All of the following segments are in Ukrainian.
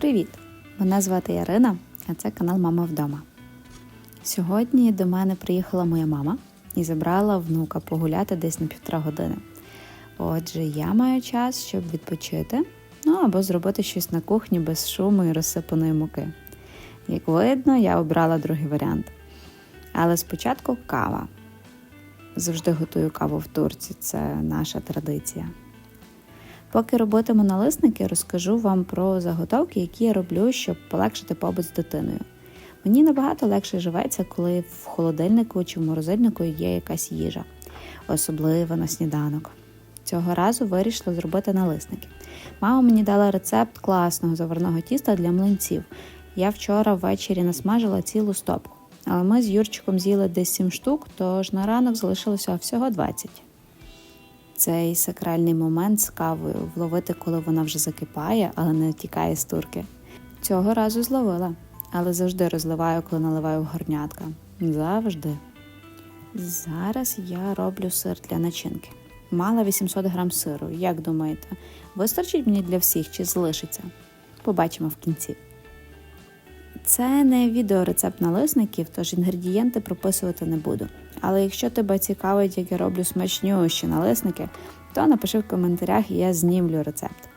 Привіт! Мене звати Ярина, а це канал Мама вдома. Сьогодні до мене приїхала моя мама і забрала внука погуляти десь на півтора години. Отже, я маю час, щоб відпочити, ну або зробити щось на кухні без шуму і розсипаної муки. Як видно, я обрала другий варіант. Але спочатку кава. Завжди готую каву в турці, це наша традиція. Поки робитиму налисники, розкажу вам про заготовки, які я роблю, щоб полегшити побут з дитиною. Мені набагато легше живеться, коли в холодильнику чи в морозильнику є якась їжа, особливо на сніданок. Цього разу вирішила зробити налисники. Мама мені дала рецепт класного заварного тіста для млинців. Я вчора ввечері насмажила цілу стопку, але ми з Юрчиком з'їли десь 7 штук, тож на ранок залишилося всього 20 цей сакральний момент з кавою вловити, коли вона вже закипає, але не тікає з турки. Цього разу зловила, але завжди розливаю, коли наливаю в горнятка. Завжди. Зараз я роблю сир для начинки. Мала 800 грам сиру. Як думаєте, вистачить мені для всіх чи залишиться? Побачимо в кінці. Це не відеорецепт налисників, тож інгредієнти прописувати не буду. Але якщо тебе цікавить, як я роблю смачнющі налисники, то напиши в коментарях і я знімлю рецепт.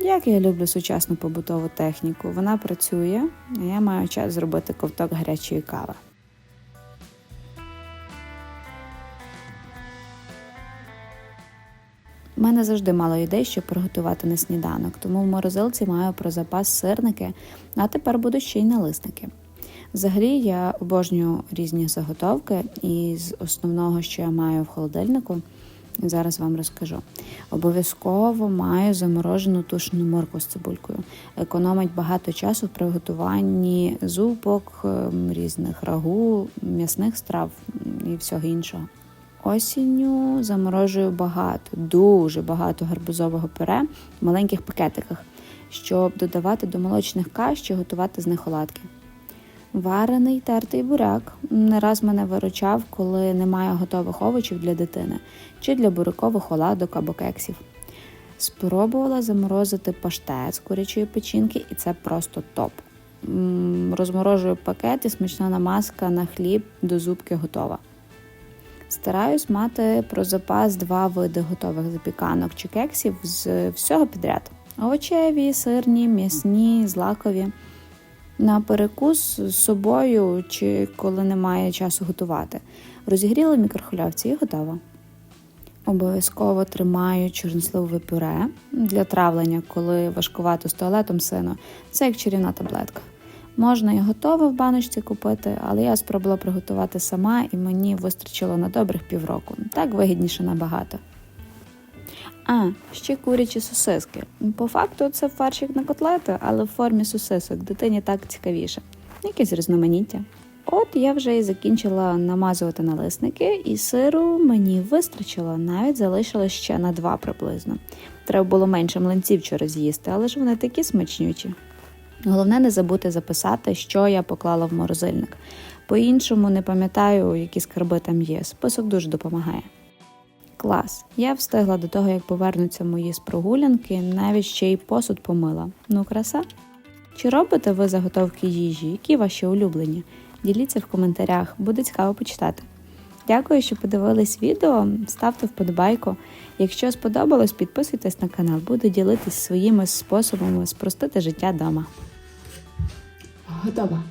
Як я люблю сучасну побутову техніку, вона працює, а я маю час зробити ковток гарячої кави. У мене завжди мало ідей, що приготувати на сніданок, тому в морозилці маю про запас сирники, а тепер будуть ще й налисники. Взагалі я обожнюю різні заготовки, і з основного, що я маю в холодильнику, зараз вам розкажу. Обов'язково маю заморожену тушену моркву з цибулькою. Економить багато часу в приготуванні зупок, ем, різних рагу, м'ясних страв і всього іншого. Осінню заморожую багато, дуже багато гарбузового пюре в маленьких пакетиках, щоб додавати до молочних каш чи готувати з них оладки. Варений тертий буряк не раз мене виручав, коли немає готових овочів для дитини чи для бурякових оладок або кексів. Спробувала заморозити паштет з курячої печінки, і це просто топ. Розморожую пакет і смачна намазка на хліб до зубки готова. Стараюсь мати про запас два види готових запіканок чи кексів з всього підряд: овочеві, сирні, м'ясні, злакові. На перекус з собою чи коли немає часу готувати. Розігріла в мікрохвильовці і готово. Обов'язково тримаю чорносливове пюре для травлення, коли важкувато з туалетом сину. Це як чарівна таблетка. Можна і готове в баночці купити, але я спробувала приготувати сама і мені вистачило на добрих півроку. Так вигідніше набагато. А, ще курячі сосиски. По факту це фаршик на котлети, але в формі сосисок. Дитині так цікавіше. Якесь різноманіття. От я вже і закінчила намазувати налисники, і сиру мені вистачило, навіть залишилось ще на два приблизно. Треба було менше млинців вчора з'їсти, але ж вони такі смачнючі. Головне не забути записати, що я поклала в морозильник. По-іншому не пам'ятаю, які скарби там є. Список дуже допомагає. Клас. Я встигла до того, як повернуться мої з прогулянки, навіть ще й посуд помила. Ну, краса. Чи робите ви заготовки їжі? Які ваші улюблені? Діліться в коментарях, буде цікаво почитати. Дякую, що подивились відео. Ставте вподобайку. Якщо сподобалось, підписуйтесь на канал, буду ділитись своїми способами спростити життя вдома. Готова.